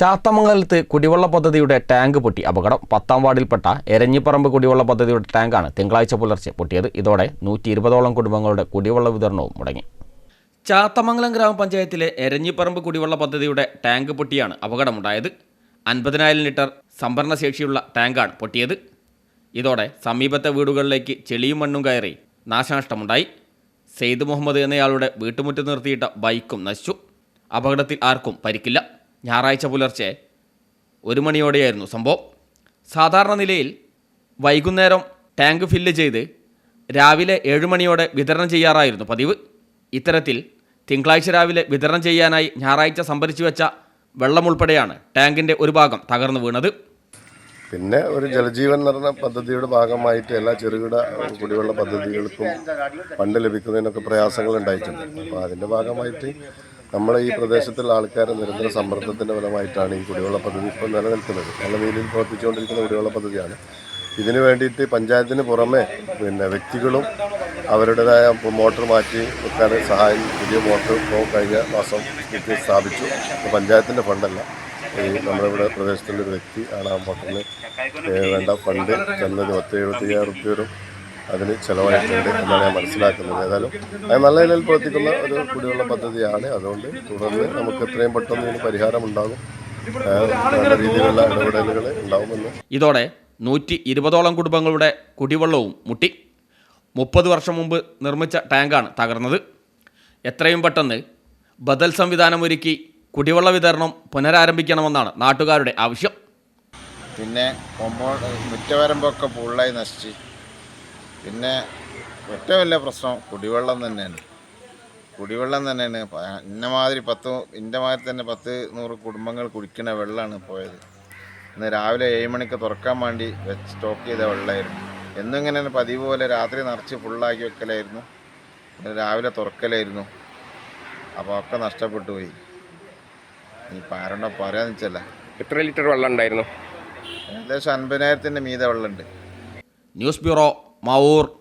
ചാത്തമംഗലത്ത് കുടിവെള്ള പദ്ധതിയുടെ ടാങ്ക് പൊട്ടി. അപകടം പത്താം വാർഡിൽപ്പെട്ട എരഞ്ഞിപ്പറമ്പ് കുടിവെള്ള പദ്ധതിയുടെ ടാങ്കാണ് തിങ്കളാഴ്ച പുലർച്ചെ പൊട്ടിയത്. ഇതോടെ നൂറ്റി ഇരുപതോളം കുടുംബങ്ങളുടെ കുടിവെള്ള വിതരണവും മുടങ്ങി. ചാത്തമംഗലം ഗ്രാമപഞ്ചായത്തിലെ എരഞ്ഞിപ്പറമ്പ് കുടിവെള്ള പദ്ധതിയുടെ ടാങ്ക് പൊട്ടിയാണ് അപകടമുണ്ടായത്. അൻപതിനായിരം ലിറ്റർ സംഭരണശേഷിയുള്ള ടാങ്കാണ് പൊട്ടിയത്. ഇതോടെ സമീപത്തെ വീടുകളിലേക്ക് ചെളിയും മണ്ണും കയറി നാശനഷ്ടമുണ്ടായി. സെയ്ദ് മുഹമ്മദ് എന്നയാളുടെ വീട്ടുമുറ്റം നിർത്തിയിട്ട ബൈക്കും നശിച്ചു. അപകടത്തിൽ ആർക്കും പരിക്കില്ല. ഞായറാഴ്ച പുലർച്ചെ ഒരു മണിയോടെയായിരുന്നു സംഭവം. സാധാരണ നിലയിൽ വൈകുന്നേരം ടാങ്ക് ഫില്ല് ചെയ്ത് രാവിലെ ഏഴ് മണിയോടെ വിതരണം ചെയ്യാറായിരുന്നു പതിവ്. ഇത്തരത്തിൽ തിങ്കളാഴ്ച രാവിലെ വിതരണം ചെയ്യാനായി ഞായറാഴ്ച സംഭരിച്ചു വെച്ച വെള്ളം ഉൾപ്പെടെയാണ് ടാങ്കിന്റെ ഒരു ഭാഗം തകർന്നു വീണത്. പിന്നെ ഒരു ജലജീവൻ നിറഞ്ഞ പദ്ധതിയുടെ ഭാഗമായിട്ട് എല്ലാ ചെറുകിട കുടിവെള്ള പദ്ധതികൾക്കും ഫണ്ട് ലഭിക്കുന്നതിനൊക്കെ പ്രയാസങ്ങൾ ഉണ്ടായിട്ടുണ്ട്. അപ്പോൾ അതിന്റെ ഭാഗമായിട്ട് നമ്മുടെ ഈ പ്രദേശത്തുള്ള ആൾക്കാർ നിരന്തര സമ്മർദ്ദത്തിന്റെ ഫലമായിട്ടാണ് ഈ കുടിവെള്ള പദ്ധതി ഇപ്പോൾ നിലനിൽക്കുന്നത്. നല്ല രീതിയിൽ പ്രവർത്തിച്ചുകൊണ്ടിരിക്കുന്ന കുടിവെള്ള പദ്ധതിയാണ്. ഇതിനു വേണ്ടിയിട്ട് പഞ്ചായത്തിന് പുറമെ പിന്നെ വ്യക്തികളും അവരുടേതായ മോട്ടോർ മാറ്റി വെക്കാൻ സഹായം പുതിയ മോട്ടോർ ഇപ്പോൾ കഴിഞ്ഞ മാസം സ്ഥാപിച്ചു. പഞ്ചായത്തിന്റെ ഫണ്ടല്ല. ഈ നമ്മുടെ ഇവിടെ പ്രദേശത്തുള്ള ഒരു വ്യക്തി ആണ് ആ മോട്ടറിന് വേണ്ട ഫണ്ട് ചെന്നത് പത്ത് എഴുപത്തി അയ്യായിരം റുപ്യ വരും. അതിന് ചിലവായിട്ടുണ്ട് എന്നാണ് ഞാൻ മനസ്സിലാക്കുന്നത്. ഏതായാലും അത് നല്ല നിലയിൽ പ്രവർത്തിക്കുന്ന ഒരു കുടിവെള്ള പദ്ധതിയാണ്. അതുകൊണ്ട് തുടർന്ന് നമുക്ക് എത്രയും പെട്ടെന്ന് ഇതിന് പരിഹാരം ഉണ്ടാകും നല്ല രീതിയിലുള്ള ഇടപെടലുകൾ ഉണ്ടാകുമെന്ന് ഇതോടെ നൂറ്റി ഇരുപതോളം കുടുംബങ്ങളുടെ കുടിവെള്ളവും മുട്ടി. മുപ്പത് വർഷം മുമ്പ് നിർമ്മിച്ച ടാങ്കാണ് തകർന്നത്. എത്രയും പെട്ടെന്ന് ബദൽ സംവിധാനമൊരുക്കി കുടിവെള്ള വിതരണം പുനരാരംഭിക്കണമെന്നാണ് നാട്ടുകാരുടെ ആവശ്യം. പിന്നെ മുറ്റവരമ്പൊക്കെ ഫുള്ളായി നശിച്ച്. പിന്നെ ഏറ്റവും വലിയ പ്രശ്നം കുടിവെള്ളം തന്നെയാണ്. കുടിവെള്ളം തന്നെയാണ്. ഇന്നമാതിരി ഇന്ന മാതിരി പത്ത് ഇന്റെ മാതിരി തന്നെ പത്ത് നൂറ് കുടുംബങ്ങൾ കുടിക്കുന്ന വെള്ളമാണ് പോയത്. ഇന്ന് രാവിലെ ഏഴ് മണിക്ക് തുറക്കാൻ വേണ്ടി വെച്ച് സ്റ്റോക്ക് ചെയ്ത വെള്ളമായിരുന്നു എന്നിങ്ങനെ പതിവ് പോലെ രാത്രി നിറച്ച് ഫുള്ളാക്കി വെക്കലായിരുന്നു. രാവിലെ തുറക്കലായിരുന്നു. അപ്പോൾ ഒക്കെ നഷ്ടപ്പെട്ടു പോയി. ഇനിയിപ്പോൾ ആരോടെ പറയാന്ന് വെച്ചല്ല. എത്ര ലിറ്റർ വെള്ളം ഉണ്ടായിരുന്നു? ഏകദേശം അൻപതിനായിരത്തിന്റെ മീതെ വെള്ളമുണ്ട്. News bureau maur